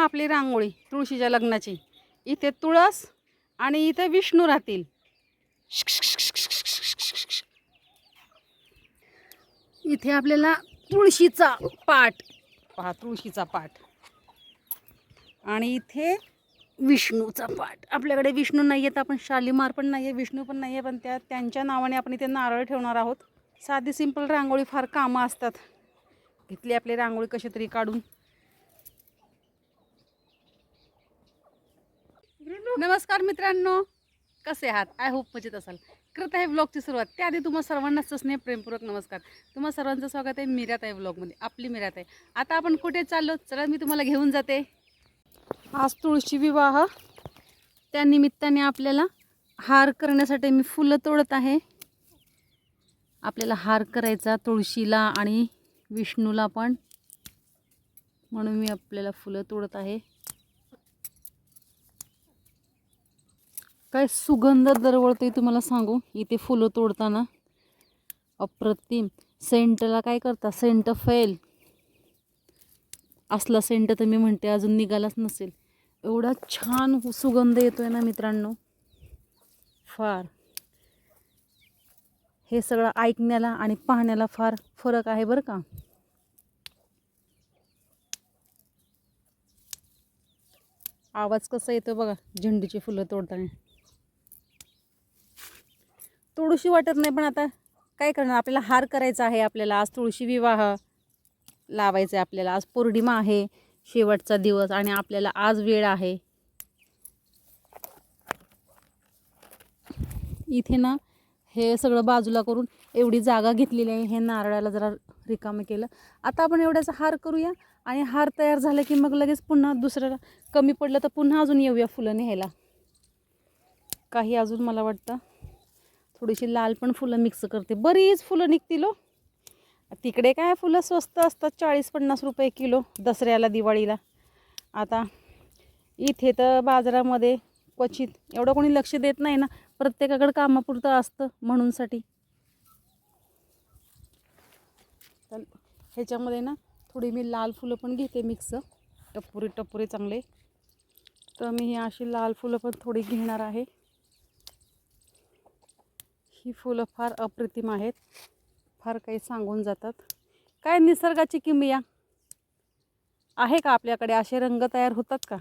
पहा आपली रांगोळी तुळशीच्या लग्नाची. इथे तुळस आणि इथे विष्णू राहतील. इथे आपल्याला तुळशीचा पाठ. पहा तुळशीचा पाठ. आणि इथे विष्णूचा पाठ. आपल्याकडे विष्णू नाही आहेत आपण शालीमार पण नाही आहे विष्णू पण नाही आहे पण त्या त्यांच्या नावाने आपण इथे नारळ ठेवणार आहोत. साधी सिंपल रांगोळी फार कामं असतात. घेतली आपली रांगोळी कशी तरी काढून नमस्कार मित्रांनो. कसे आहात? आय होप मजेत असाल. करत आहे ब्लॉगची सुरुवात. त्याआधी तुम्हा सर्वांनाच स्नेह प्रेमपूर्वक नमस्कार. तुम्हा सर्वांचं स्वागत आहे मिरात आहे ब्लॉगमध्ये आपली मिरात आहे. आता आपण कुठे चाललो? चला मी तुम्हाला घेऊन जाते. आज तुळशी विवाह. त्या निमित्ताने आपल्याला हार करण्यासाठी मी फुलं तोडत आहे. आपल्याला हार करायचा तुळशीला आणि विष्णूला पण. म्हणून मी आपल्याला फुलं तोडत आहे. काय सुगंध दरवळते तुम्हाला सांगू? इथे फुलं तोडताना. अप्रतिम. सेंटला काय करता? Saint fail. असला सेंट तर मी म्हणते अजून निघालाच नसेल. एवढा छान सुगंध येतोय ना मित्रांनो. फार. हे सगळं ऐकण्याला आणि पाहण्याला फार फरक आहे बरं का. आवाज कसा येतो बघा झेंडूची फुलं तोडताना. तुळशी वाटत नाही पण आता काय करणार? आपल्याला हार करायचा आहे आपल्याला. आज तुळशी विवाह लावायचं आहे आपल्याला. आज पौर्णिमा आहे शेवटचा दिवस आणि आपल्याला आज वेळ आहे. इथे ना हे सगळं बाजूला करून एवढी जागा घेतलेली आहे. हे नारळाला जरा रिकामं केलं. आता आपण एवढ्याचा हार करूया आणि हार तयार झाला की मग लगेच पुन्हा दुसऱ्याला कमी पडलं तर पुन्हा अजून येऊया फुलं न्यायला. काही अजून मला वाटतं? थोडीशी लाल पण फुलं मिक्स करते. बरीच फुलं निघतील हो. तिकडे काय फुलं स्वस्त असतात? चाळीस पन्नास रुपये किलो दसऱ्याला दिवाळीला. आता इथे तर बाजारामध्ये क्वचित एवढं कोणी लक्ष देत नाही ना प्रत्येकाकडे कामापुरतं असतं म्हणूनसाठी. तर ह्याच्यामध्ये ना थोडी मी लाल फुलं पण घेते मिक्स टप्पुरी टप्पुरी चांगले. तर मी ही अशी लाल फुलं पण थोडी घेणार आहे. ही फुलं फार अप्रतिम आहेत. फार काही सांगून जातात. काय निसर्गाची किमया? आहे का आपल्याकडे? असे रंग तयार होतात का?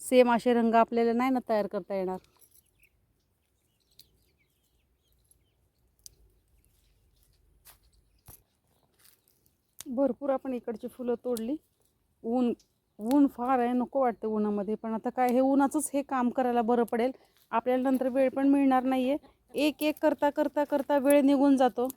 सेम असे रंग आपल्याला नाही ना तयार करता येणार? भरपूर आपण इकडची फुलं तोडली. ऊन ऊन फार आहे नको वाटतं उन्हामध्ये. पण आता काय हे उन्हाचंच हे काम करायला बरं पडेल. आपल्याला नंतर वेळ पण मिळणार नाही आहे एक एक करता करता करता वेळ निघून जातो.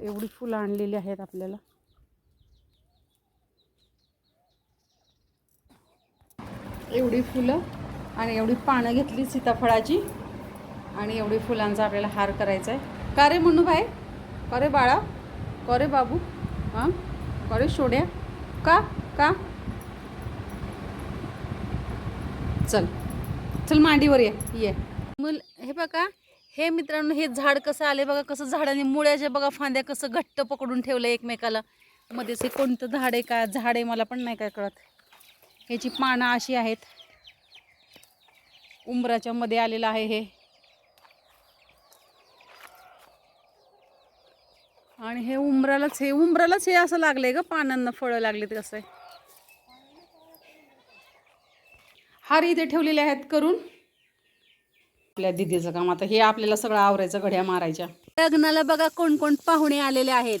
एवढी फुलं आणलेली आहेत आपल्याला. एवढी फुलं आणि एवढी पानं घेतली सीताफळाची. आणि एवढी फुलांचा आपल्याला हार करायचा आहे का रे म्हणू भाई करे बाळा करे रे बाबू हां? करे सोड्या का? का? चल. चल मांडीवर ये. ये. मुल हे बघा हे मित्रांनो हे झाड कसं आले बघा कसं झाडाने मुळ्याच्या बघा फांद्या कसं घट्ट पकडून ठेवलं एकमेकाला. मध्येच हे कोणतं झाड आहे का? झाड आहे मला पण नाही काय कळत. ह्याची पानं अशी आहेत. उंबराच्या मध्ये आलेलं आहे हे. आणि हे उंबरालाच हे उंबरालाच हे असं लागले ग पानांना फळं लागलेत कसं. आहे हार इथे ठेवलेले आहेत करून. आपल्या दिदीचं काम आता हे आपल्याला सगळं आवरायचं घड्या मारायच्या. लग्नाला बघा कोण कोण पाहुणे आलेले आहेत.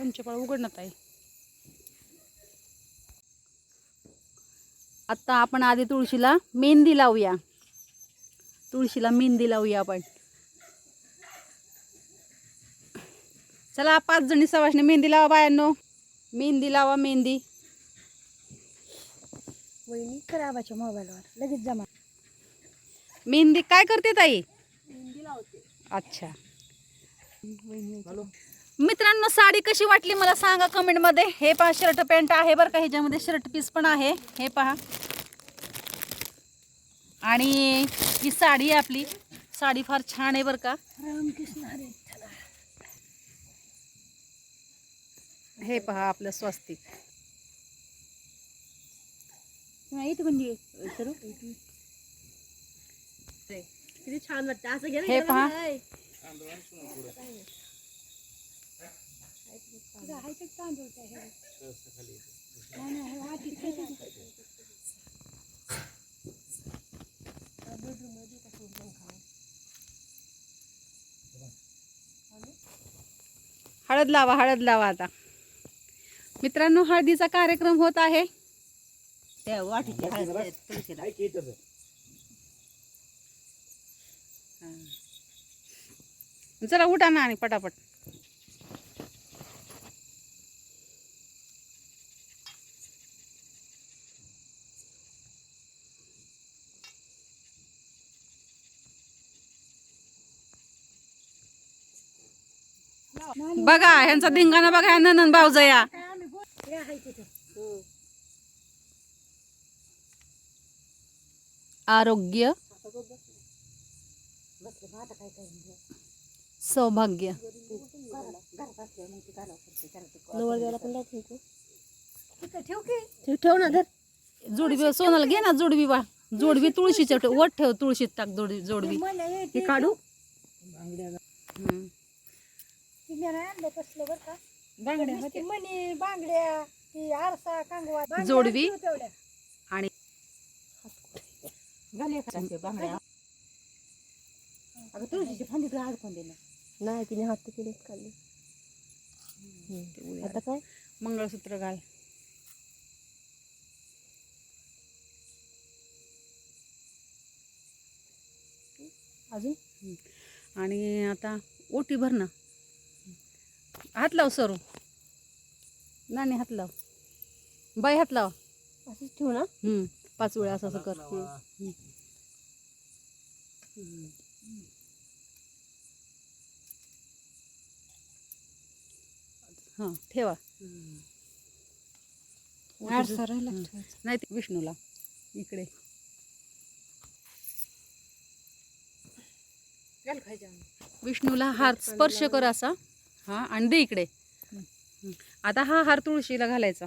पंचपाळ उघडण्यात आहे आत्ता आपण आधी तुळशीला मेहंदी लावूया. तुळशीला मेहंदी लावूया आपण. चला पाच जणी सवाशने मेहंदी लावा बायांनो. मेहंदी लावा मेहंदी. वहिनी खराबाच्या मोबाईलवर. लगेच जमा. मेहंदी काय करते ताई? मेहंदी लावते. अच्छा. मित्रांनो साडी कशी वाटली मला सांगा कमेंटमध्ये. हे पहा शर्ट पॅन्ट आहे बरं का ह्याच्यामध्ये शर्ट पीस पण आहे. हे पहा. आणि ही साडी आहे आपली. साडी फार छान आहे बरं का. हे पहा आपलं स्वस्तिक. किती छान वाटतं. असं हे पहा. आहे. नाही, नाही, हे मध्ये पण खाऊ. हळद लावा हळद लावा आता. मित्रांनो हळदीचा कार्यक्रम होत आहे. त्या हळद चला उठा ना आणि पटापट. बघा ह्यांचा धिंगाणा बघा ननन भाऊजया आरोग्य. सौभाग्य. ठेव ना धर जोडवी सोनाला घे ना जोडवी बा जोडवी तुळशीच्या वट ठेव तुळशीत टाक जोडवी जोडवी काढू. आणलं कसलं बरं का. बांगड्या ते मणी बांगड्या ती आरसा कांगवा बांगड्या जोडवी. आणि अगं तुळशीची फांदी तुला अडकून दे नाही तिने हात केले खाल्ले आता काय? मंगळसूत्र घाल. अजून? आणि आता ओटी भर ना. हात लाव सरू. नाणी हात लाव. बाई हात लाव. असंच ठेवू ना? हम्म. पाच वेळा असं असं कर. हम्म. हां ठेवा. नाही ते विष्णूला. इकडे. विष्णूला हार स्पर्श कर असा. हा आणि दे इकडे. आता हा हार तुळशीला घालायचा.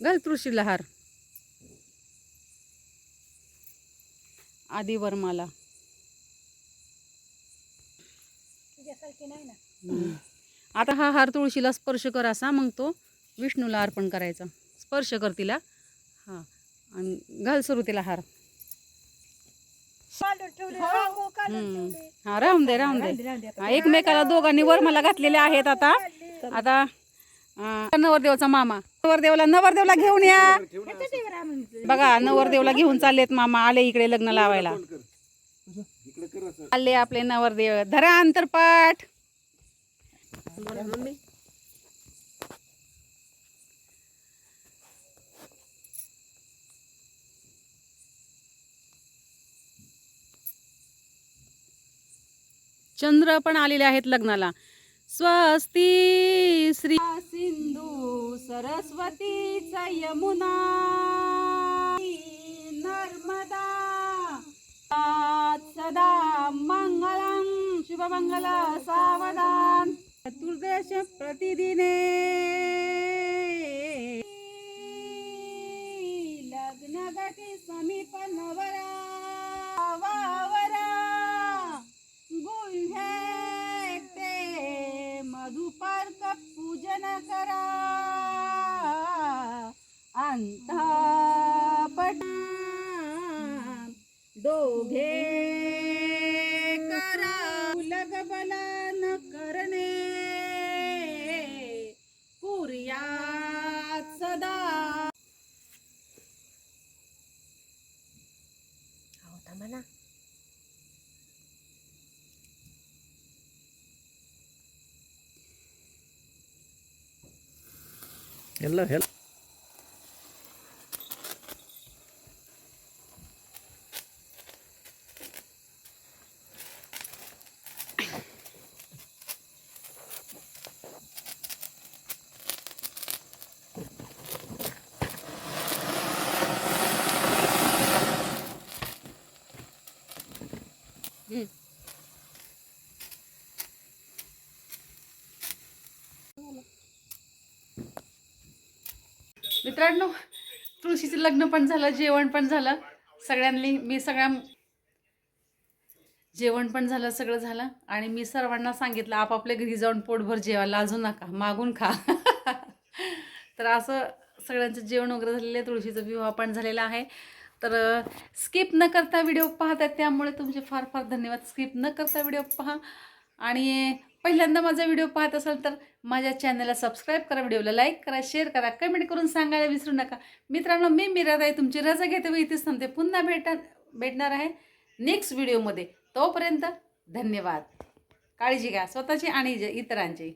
घाल तुळशीला हार. आधी वरमाला. तुझ्यासारखी नाही ना. आता हा हार तुळशीला स्पर्श कर असा मग तो विष्णूला अर्पण करायचा. स्पर्श कर तिला. हा आणि घाल सुरू तिला हार काढून ठेवले रांगो काढून हम्म. ठेवले. हा. राहून दे राहून दे. हा, एकमेकाला दोघांनी वरमाला घातलेले आहेत आता. आता नवरदेवाचा मामा. नवरदेवला नवरदेवला घेऊन या. बघा नवरदेवला घेऊन चाललेत मामा आले इकडे लग्न लावायला. इकडे कर असं आले आपले नवरदेव. धरा अंतरपाठ. चंद्र पण आलेले आहेत लग्नाला. स्वस्ती श्री सिंधू सरस्वतीचा यमुना. नर्मदा तात सदा मंगळं शुभमंगल सावधान. चतुर्दश प्रतिदिने. लग्न समीप नवर सर्प पूजन करा. अंतपट दोघे करा. उलग बलान करणे. पुर्या सदा. हो म्हणा ह्याला ह्याला मित्रांनो तुळशीचं लग्न पण झालं जेवण पण झालं. सगळ्यांनी मी सगळ्या जेवण पण झालं सगळं झालं. आणि मी सर्वांना सांगितलं आपापल्या घरी जाऊन पोटभर जेवा लाजू नका मागून खा. तर असं सगळ्यांचं जेवण वगैरे झालेलं आहे तुळशीचा विवाह पण झालेला आहे. तर स्किप न करता व्हिडिओ पाहतात त्यामुळे तुमचे फार फार धन्यवाद. स्किप न करता व्हिडिओ पहा. आणि पहिल्यांदा माझा व्हिडिओ पाहत असाल तर माझ्या चॅनलला सबस्क्राईब करा व्हिडिओला लाईक करा शेअर करा कमेंट करून सांगायला विसरू नका. मित्रांनो मी मिराताई तुमची रजा घेते व इथेच थांबते. पुन्हा भेटा भेटणार आहे नेक्स्ट व्हिडिओमध्ये तोपर्यंत धन्यवाद. काळजी घ्या. स्वतःची आणि इतरांची.